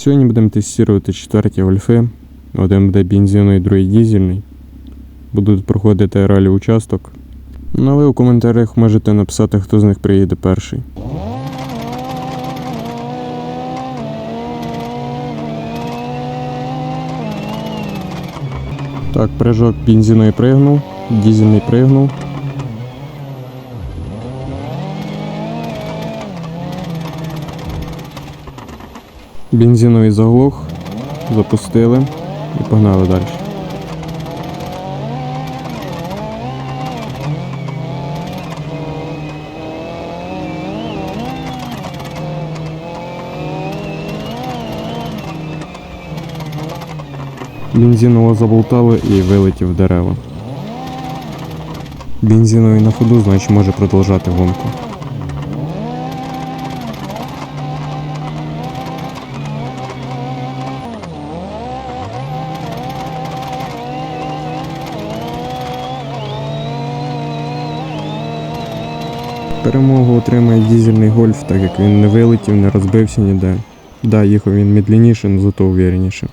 Сьогодні будемо тестувати четверті гольфи. Один буде бензиновий, другий дізельний. Будуть проходити ралі участок. Ну а ви у коментарях можете написати, хто з них приїде перший. Так, прыжок бензиновий пригнув, дизельний пригнув. Бензиновий заглох, запустили і погнали далі. Бензиново заболтало і вилетів в дерева. Бензиновий на ходу, значить може продовжати гонку. Перемогу отримає дізельний гольф, так як він не вилетів, не розбився ніде. Да, їхав він медленніше, але зато увереніше.